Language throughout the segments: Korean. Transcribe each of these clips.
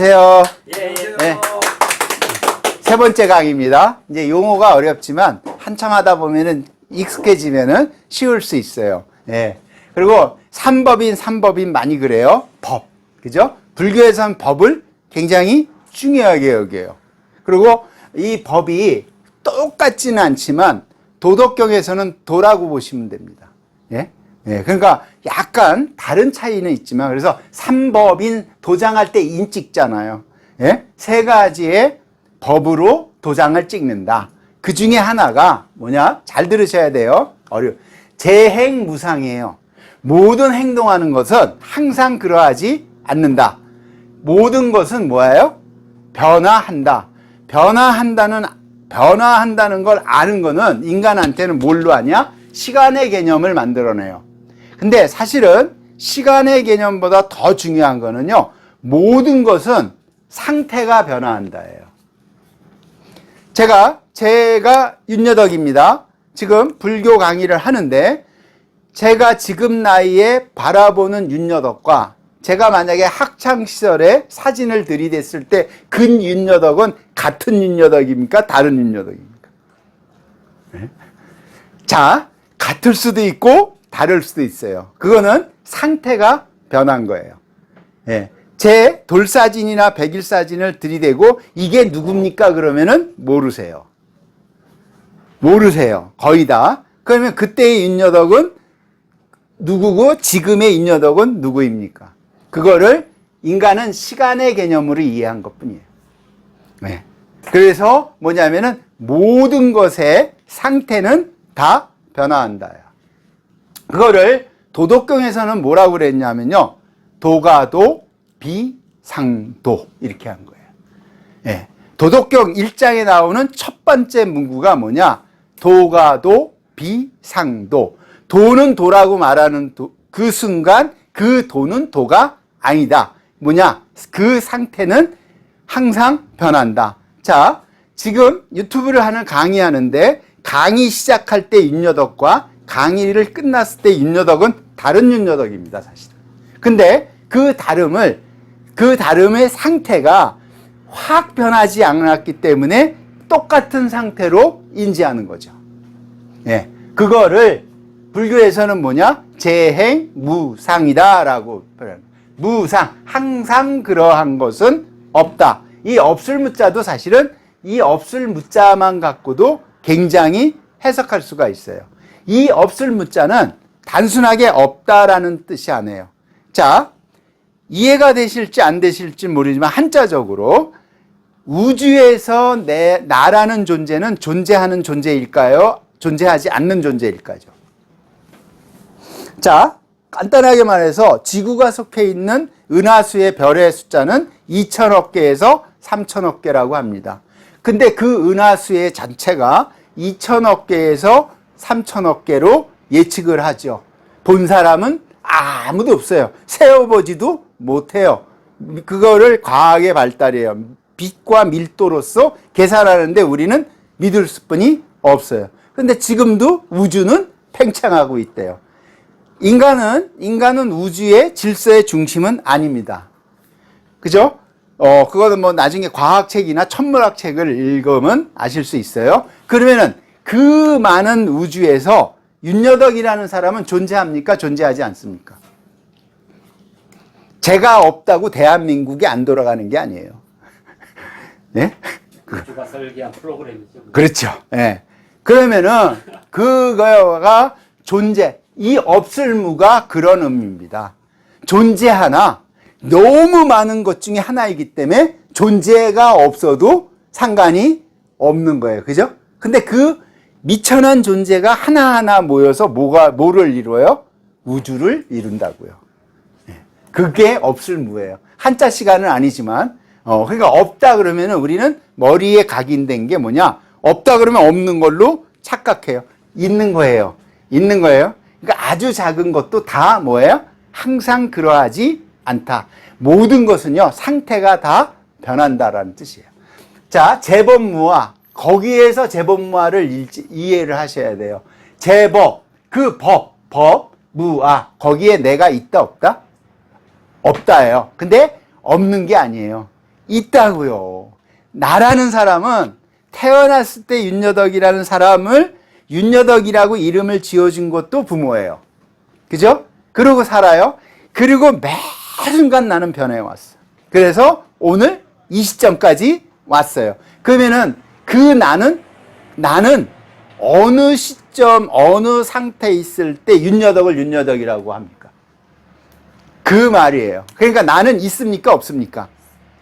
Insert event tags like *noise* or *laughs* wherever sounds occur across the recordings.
안녕하세요. 예, 예. 네. 세 번째 강의입니다. 이제 용어가 어렵지만 한참 하다 보면은 익숙해지면은 쉬울 수 있어요. 예. 그리고 삼법인 삼법인 많이 그래요. 법. 그죠? 불교에서는 법을 굉장히 중요하게 여겨요. 그리고 이 법이 똑같지는 않지만 도덕경에서는 도라고 보시면 됩니다. 예? 예, 그러니까 약간 다른 차이는 있지만 그래서 삼법인 도장할 때 인 찍잖아요. 예? 세 가지의 법으로 도장을 찍는다. 그 중에 하나가 뭐냐? 잘 들으셔야 돼요. 어려. 재행 무상이에요. 모든 행동하는 것은 항상 그러하지 않는다. 모든 것은 뭐예요? 변화한다. 변화한다는 변화한다는 걸 아는 거는 인간한테는 뭘로 하냐? 시간의 개념을 만들어내요. 근데 사실은 시간의 개념보다 더 중요한 거는요. 모든 것은 상태가 변화한다예요. 제가 제가 윤여덕입니다. 지금 불교 강의를 하는데 제가 지금 나이에 바라보는 윤여덕과 제가 만약에 학창 시절에 사진을 들이댔을 때 근 윤여덕은 같은 윤여덕입니까? 다른 윤여덕입니까? 네? 자, 같을 수도 있고 다를 수도 있어요. 그거는 상태가 변한 거예요. 예. 제 돌사진이나 백일사진을 들이대고 이게 누굽니까? 그러면은 모르세요. 모르세요. 거의 다. 그러면 그때의 윤여덕은 누구고 지금의 윤여덕은 누구입니까? 그거를 인간은 시간의 개념으로 이해한 것 뿐이에요. 네. 그래서 뭐냐면은 모든 것의 상태는 다 변화한다. 그거를 도덕경에서는 뭐라고 그랬냐면요. 도가도 비상도 이렇게 한 거예요. 예. 도덕경 1장에 나오는 첫 번째 문구가 뭐냐? 도가도 비상도. 도는 도라고 말하는 도, 그 순간 그 도는 도가 아니다. 뭐냐? 그 상태는 항상 변한다. 자, 지금 유튜브를 하는 강의하는데 강의 시작할 때 윤여덕과 강의를 끝났을 때 윤여덕은 다른 윤여덕입니다, 사실은. 근데 그 다름을 그 다름의 상태가 확 변하지 않았기 때문에 똑같은 상태로 인지하는 거죠. 예. 그거를 불교에서는 뭐냐? 재행 무상이다라고 표현. 무상, 항상 그러한 것은 없다. 이 없을 무자도 사실은 이 없을 무자만 갖고도 굉장히 해석할 수가 있어요. 이 없을 무자는 단순하게 없다라는 뜻이 아니에요. 자, 이해가 되실지 안 되실지 모르지만 한자적으로 우주에서 내 나라는 존재는 존재하는 존재일까요? 존재하지 않는 존재일까요? 자, 간단하게 말해서 지구가 속해 있는 은하수의 별의 숫자는 2천억 개에서 3천억 개라고 합니다. 근데 그 은하수의 전체가 2천억 개에서 3천억 개로 예측을 하죠. 본 사람은 아무도 없어요. 세어보지도 못해요. 그거를 과학의 발달이에요. 빛과 밀도로서 계산하는데 우리는 믿을 수뿐이 없어요. 근데 지금도 우주는 팽창하고 있대요. 인간은 인간은 우주의 질서의 중심은 아닙니다. 그죠? 어, 그거는 뭐 나중에 과학책이나 천문학 책을 읽으면 아실 수 있어요. 그러면은 그 많은 우주에서 윤여덕이라는 사람은 존재합니까? 존재하지 않습니까? 제가 없다고 대한민국이 안 돌아가는 게 아니에요. *laughs* 네? 우주가 설계한 프로그램이죠. 그렇죠. 예. 그러면은 그거가 존재, 이 없을무가 그런 의미입니다. 존재하나 너무 많은 것 중에 하나이기 때문에 존재가 없어도 상관이 없는 거예요. 그죠? 근데 그 미천한 존재가 하나하나 모여서 뭐가, 뭐를 이루어요? 우주를 이룬다고요. 예. 그게 없을 무예요. 한자 시간은 아니지만, 어, 그러니까 없다 그러면은 우리는 머리에 각인된 게 뭐냐? 없다 그러면 없는 걸로 착각해요. 있는 거예요. 있는 거예요. 그러니까 아주 작은 것도 다 뭐예요? 항상 그러하지 않다. 모든 것은요, 상태가 다 변한다라는 뜻이에요. 자, 재범무화. 거기에서 재범무화를 일지- 이해를 하셔야 돼요. 재법, 그 법, 법, 무아. 거기에 내가 있다, 없다? 없다예요. 근데 없는 게 아니에요. 있다고요. 나라는 사람은 태어났을 때 윤여덕이라는 사람을 윤여덕이라고 이름을 지어준 것도 부모예요. 그죠? 그러고 살아요. 그리고 매 순간 나는 변해왔어. 그래서 오늘 이 시점까지 왔어요. 그러면은 그 나는 나는 어느 시점 어느 상태에 있을 때 윤여덕을 윤여덕이라고 합니까? 그 말이에요. 그러니까 나는 있습니까 없습니까?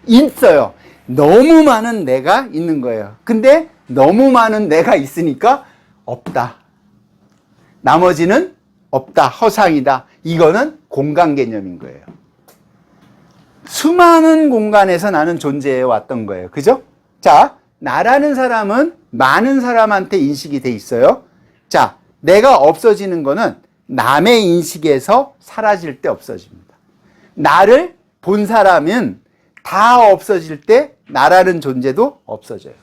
있어요. 너무 많은 내가 있는 거예요. 근데 너무 많은 내가 있으니까 없다. 나머지는 없다. 허상이다. 이거는 공간 개념인 거예요. 수많은 공간에서 나는 존재해 왔던 거예요. 그죠? 자, 나라는 사람은 많은 사람한테 인식이 돼 있어요. 자, 내가 없어지는 거는 남의 인식에서 사라질 때 없어집니다. 나를 본 사람은 다 없어질 때 나라는 존재도 없어져요.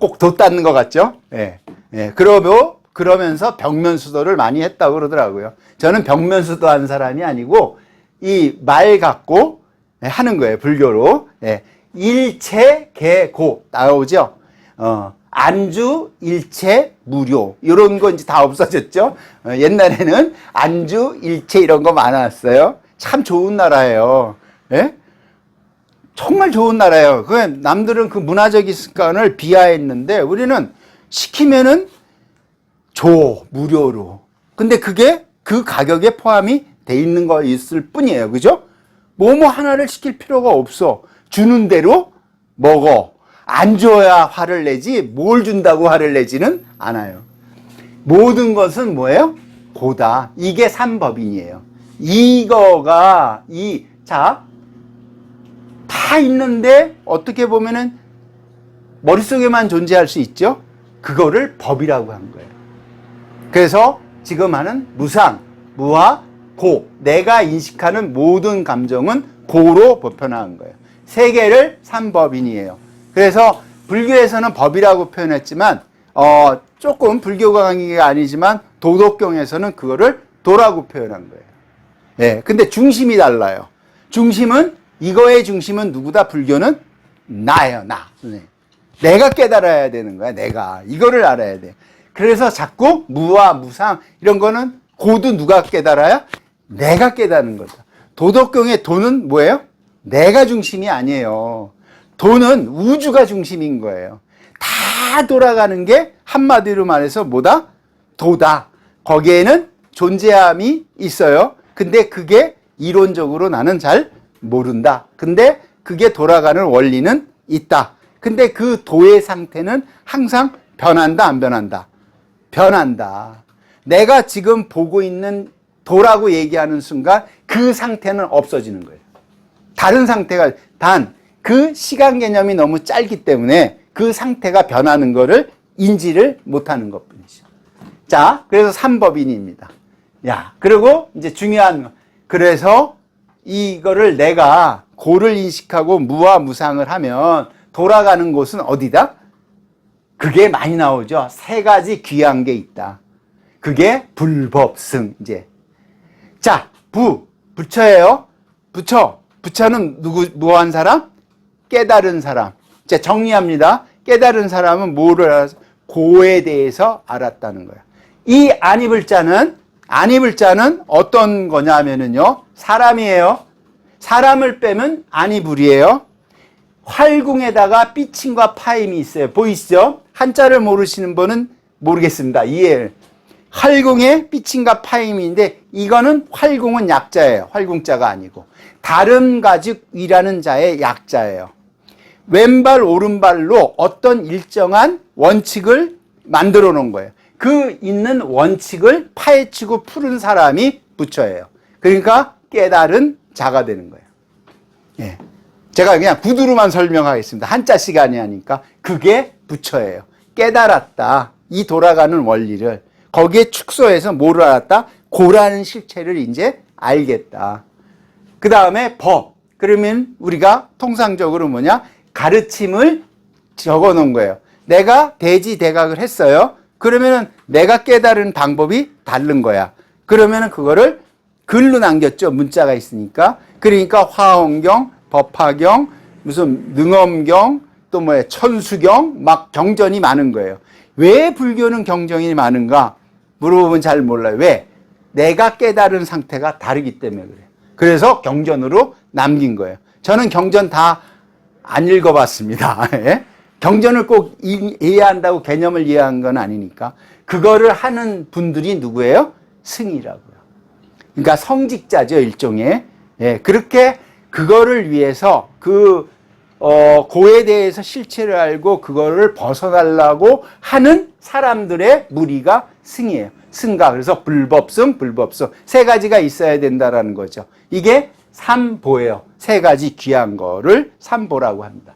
꼭 돋닿는 것 같죠? 예. 예. 그러고, 그러면서 벽면 수도를 많이 했다고 그러더라고요. 저는 벽면 수도 한 사람이 아니고, 이 말 갖고 하는 거예요. 불교로. 예. 일체 개고 나오죠. 어, 안주 일체 무료 이런 거 이제 다 없어졌죠. 어, 옛날에는 안주 일체 이런 거 많았어요. 참 좋은 나라예요. 예? 정말 좋은 나라예요. 그 남들은 그 문화적인 습관을 비하했는데 우리는 시키면은 줘 무료로. 근데 그게 그 가격에 포함이 돼 있는 거 있을 뿐이에요. 그죠? 뭐뭐 하나를 시킬 필요가 없어. 주는 대로 먹어. 안 줘야 화를 내지 뭘 준다고 화를 내지는 않아요. 모든 것은 뭐예요? 고다. 이게 삼법인이에요. 이거가 이 자, 다 있는데 어떻게 보면은 머릿속에만 존재할 수 있죠? 그거를 법이라고 한 거예요. 그래서 지금 하는 무상, 무와 고, 내가 인식하는 모든 감정은 고로 보편화한 거예요. 세 개를 삼법인이에요. 그래서 불교에서는 법이라고 표현했지만 어, 조금 불교 강의가 아니지만 도덕경에서는 그거를 도라고 표현한 거예요. 예. 근데 중심이 달라요. 중심은 이거의 중심은 누구다? 불교는 나예요, 나. 네. 내가 깨달아야 되는 거야, 내가. 이거를 알아야 돼. 그래서 자꾸 무와 무상 이런 거는 고도 누가 깨달아야? 내가 깨닫는 거죠. 도덕경의 도는 뭐예요? 내가 중심이 아니에요. 도는 우주가 중심인 거예요. 다 돌아가는 게 한마디로 말해서 뭐다? 도다. 거기에는 존재함이 있어요. 근데 그게 이론적으로 나는 잘 모른다. 근데 그게 돌아가는 원리는 있다. 근데 그 도의 상태는 항상 변한다, 안 변한다? 변한다. 내가 지금 보고 있는 도라고 얘기하는 순간 그 상태는 없어지는 거예요. 다른 상태가 단 그 시간 개념이 너무 짧기 때문에 그 상태가 변하는 거를 인지를 못하는 것 뿐이죠. 자, 그래서 삼법인입니다. 야, 그리고 이제 중요한 거. 그래서 이거를 내가 고를 인식하고 무와 무상을 하면 돌아가는 곳은 어디다? 그게 많이 나오죠. 세 가지 귀한 게 있다. 그게 불법승, 이제. 자, 부, 부처예요. 부처. 부처는 누구, 무한 사람? 깨달은 사람. 자, 정리합니다. 깨달은 사람은 뭐를 알아서? 고에 대해서 알았다는 거야. 이 안입을 자는, 안입을 자는 어떤 거냐면은요, 사람이에요. 사람을 빼면 안이불이에요. 활궁에다가 삐침과 파임이 있어요. 보이시죠? 한자를 모르시는 분은 모르겠습니다. 이해. 활궁에 삐침과 파임인데 이거는 활궁은 약자예요. 활궁자가 아니고 다른 가죽 위라는 자의 약자예요. 왼발 오른발로 어떤 일정한 원칙을 만들어 놓은 거예요. 그 있는 원칙을 파헤치고 푸른 사람이 부처예요. 그러니까 깨달은 자가 되는 거예요. 예. 제가 그냥 구두로만 설명하겠습니다. 한자 시간이 하니까 그게 부처예요. 깨달았다. 이 돌아가는 원리를 거기에 축소해서 뭐를 알았다? 고라는 실체를 이제 알겠다. 그 다음에 법. 그러면 우리가 통상적으로 뭐냐? 가르침을 적어 놓은 거예요. 내가 대지 대각을 했어요. 그러면은 내가 깨달은 방법이 다른 거야. 그러면은 그거를 글로 남겼죠. 문자가 있으니까. 그러니까 화엄경, 법화경, 무슨 능엄경, 또 뭐야 천수경, 막 경전이 많은 거예요. 왜 불교는 경전이 많은가? 물어보면 잘 몰라요. 왜? 내가 깨달은 상태가 다르기 때문에 그래요. 그래서 경전으로 남긴 거예요. 저는 경전 다 안 읽어봤습니다. *laughs* 예? 경전을 꼭 이- 이해한다고 개념을 이해한 건 아니니까. 그거를 하는 분들이 누구예요? 승이라고요. 그러니까 성직자죠, 일종의. 예, 그렇게 그거를 위해서 그, 어, 고에 대해서 실체를 알고 그거를 벗어나려고 하는 사람들의 무리가 승이에요. 승가. 그래서 불법승, 불법승. 세 가지가 있어야 된다라는 거죠. 이게 삼보예요. 세 가지 귀한 거를 삼보라고 합니다.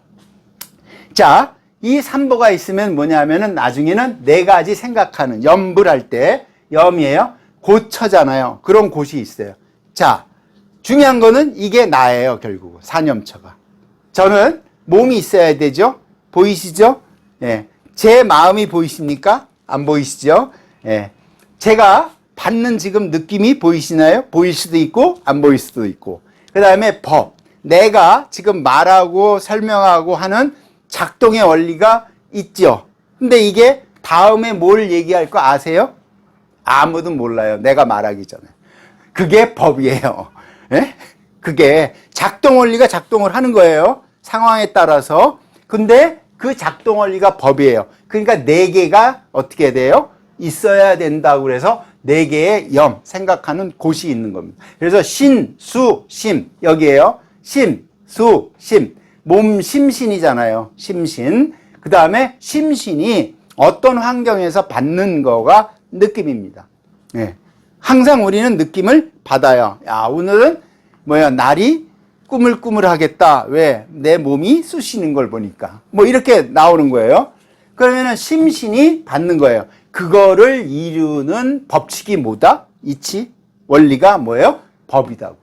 자, 이 삼보가 있으면 뭐냐면은 나중에는 네 가지 생각하는 염불할 때 염이에요. 고처잖아요. 그런 곳이 있어요. 자, 중요한 거는 이게 나예요, 결국. 사념처가. 저는 몸이 있어야 되죠? 보이시죠? 예. 제 마음이 보이십니까? 안 보이시죠? 예. 제가 받는 지금 느낌이 보이시나요? 보일 수도 있고, 안 보일 수도 있고. 그 다음에 법. 내가 지금 말하고 설명하고 하는 작동의 원리가 있죠. 근데 이게 다음에 뭘 얘기할 거 아세요? 아무도 몰라요. 내가 말하기 전에. 그게 법이에요. 예? 그게 작동 원리가 작동을 하는 거예요. 상황에 따라서. 근데 그 작동 원리가 법이에요. 그러니까 네 개가 어떻게 돼요? 있어야 된다고 그래서 네 개의 염 생각하는 곳이 있는 겁니다. 그래서 신, 수, 심 여기에요. 심, 수, 심. 몸 심신이잖아요. 심신. 그 다음에 심신이 어떤 환경에서 받는 거가 느낌입니다. 예. 항상 우리는 느낌을 받아요. 야, 오늘은 뭐야, 날이 꾸물꾸물하겠다. 왜? 내 몸이 쑤시는 걸 보니까. 뭐 이렇게 나오는 거예요. 그러면은 심신이 받는 거예요. 그거를 이루는 법칙이 뭐다? 이치? 원리가 뭐예요? 법이다고.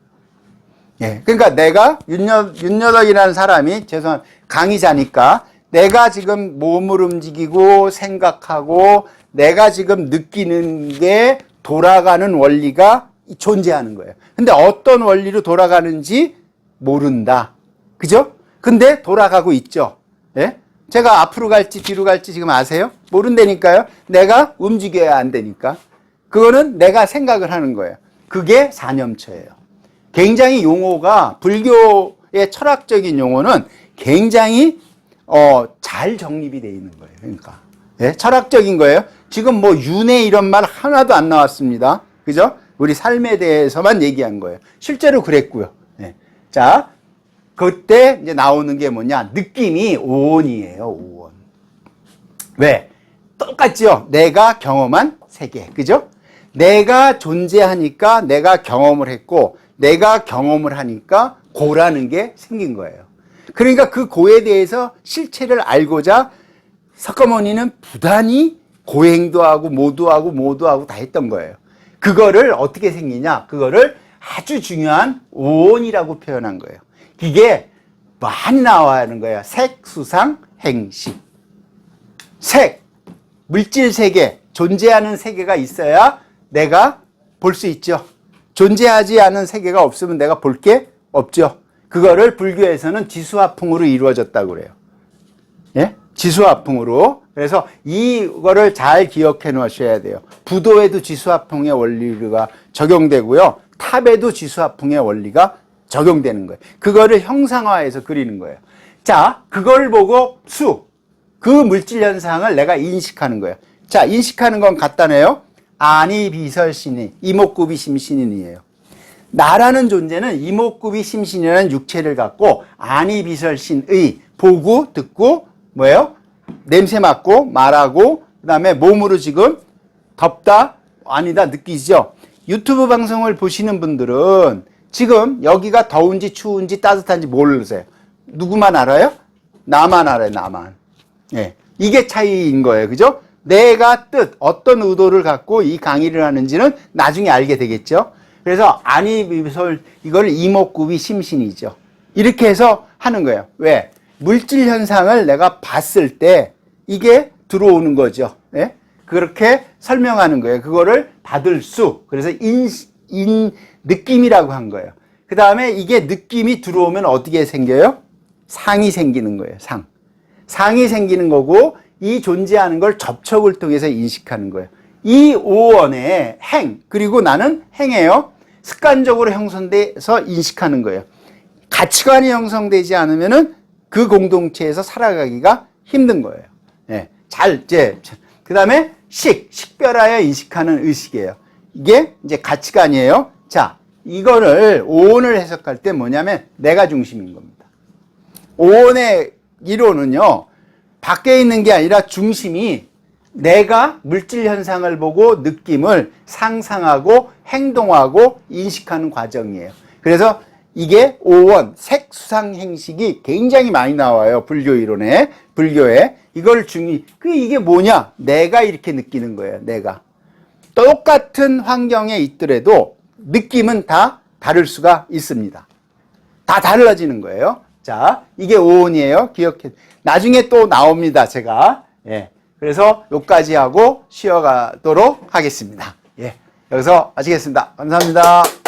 예. 그러니까 내가 윤여, 윤여덕이라는 사람이 죄송합니다. 강의자니까 내가 지금 몸을 움직이고 생각하고 내가 지금 느끼는 게 돌아가는 원리가 존재하는 거예요. 근데 어떤 원리로 돌아가는지 모른다. 그죠? 근데 돌아가고 있죠. 예? 제가 앞으로 갈지 뒤로 갈지 지금 아세요? 모른다니까요. 내가 움직여야 안 되니까. 그거는 내가 생각을 하는 거예요. 그게 사념처예요. 굉장히 용어가 불교의 철학적인 용어는 굉장히 어, 잘 정립이 돼 있는 거예요. 그러니까 예? 철학적인 거예요. 지금 뭐 윤회 이런 말 하나도 안 나왔습니다. 그죠? 우리 삶에 대해서만 얘기한 거예요. 실제로 그랬고요. 예. 자, 그때 이제 나오는 게 뭐냐? 느낌이 오온이에요. 오온. 왜? 똑같죠? 내가 경험한 세계. 그죠? 내가 존재하니까 내가 경험을 했고, 내가 경험을 하니까 고라는 게 생긴 거예요. 그러니까 그 고에 대해서 실체를 알고자 석가모니는 부단히 고행도 하고 모도 하고 모도 하고 다 했던 거예요. 그거를 어떻게 생기냐? 그거를 아주 중요한 오온이라고 표현한 거예요. 이게 많이 나와야 하는 거예요. 색, 수상, 행식. 색, 물질 세계, 존재하는 세계가 있어야 내가 볼 수 있죠. 존재하지 않은 세계가 없으면 내가 볼 게 없죠. 그거를 불교에서는 지수화풍으로 이루어졌다고 그래요. 예? 지수 화풍으로. 그래서 이거를 잘 기억해 놓으셔야 돼요. 부도에도 지수 화풍의 원리가 적용되고요. 탑에도 지수 화풍의 원리가 적용되는 거예요. 그거를 형상화해서 그리는 거예요. 자, 그걸 보고 수. 그 물질 현상을 내가 인식하는 거예요. 자, 인식하는 건 간단해요. 아니 비설신이 이목구비 심신인이에요. 나라는 존재는 이목구비 심신이라는 육체를 갖고 아니 비설신의 보고 듣고 뭐예요? 냄새 맡고 말하고 그 다음에 몸으로 지금 덥다 아니다 느끼죠. 유튜브 방송을 보시는 분들은 지금 여기가 더운지 추운지 따뜻한지 모르세요. 누구만 알아요? 나만 알아요. 나만. 예. 이게 차이인 거예요. 그죠? 내가 뜻, 어떤 의도를 갖고 이 강의를 하는지는 나중에 알게 되겠죠? 그래서 안이비설, 이걸 이목구비 심신이죠. 이렇게 해서 하는 거예요. 왜? 물질 현상을 내가 봤을 때 이게 들어오는 거죠. 예? 그렇게 설명하는 거예요. 그거를 받을 수. 그래서 인, 인, 느낌이라고 한 거예요. 그 다음에 이게 느낌이 들어오면 어떻게 생겨요? 상이 생기는 거예요, 상. 상이 생기는 거고, 이 존재하는 걸 접촉을 통해서 인식하는 거예요. 이 오원의 행, 그리고 나는 행해요. 습관적으로 형성돼서 인식하는 거예요. 가치관이 형성되지 않으면은 그 공동체에서 살아가기가 힘든 거예요. 예. 잘, 이제, 그 다음에 식, 식별하여 인식하는 의식이에요. 이게 이제 가치관이에요. 자, 이거를 오온을 해석할 때 뭐냐면 내가 중심인 겁니다. 오온의 이론은요, 밖에 있는 게 아니라 중심이 내가 물질 현상을 보고 느낌을 상상하고 행동하고 인식하는 과정이에요. 그래서 이게 오원, 색수상 행식이 굉장히 많이 나와요. 불교 이론에, 불교에. 이걸 중요, 그 이게 뭐냐? 내가 이렇게 느끼는 거예요. 내가. 똑같은 환경에 있더라도 느낌은 다 다를 수가 있습니다. 다 달라지는 거예요. 자, 이게 오온이에요. 기억해. 나중에 또 나옵니다. 제가. 예. 그래서 여기까지 하고 쉬어가도록 하겠습니다. 예. 여기서 마치겠습니다. 감사합니다.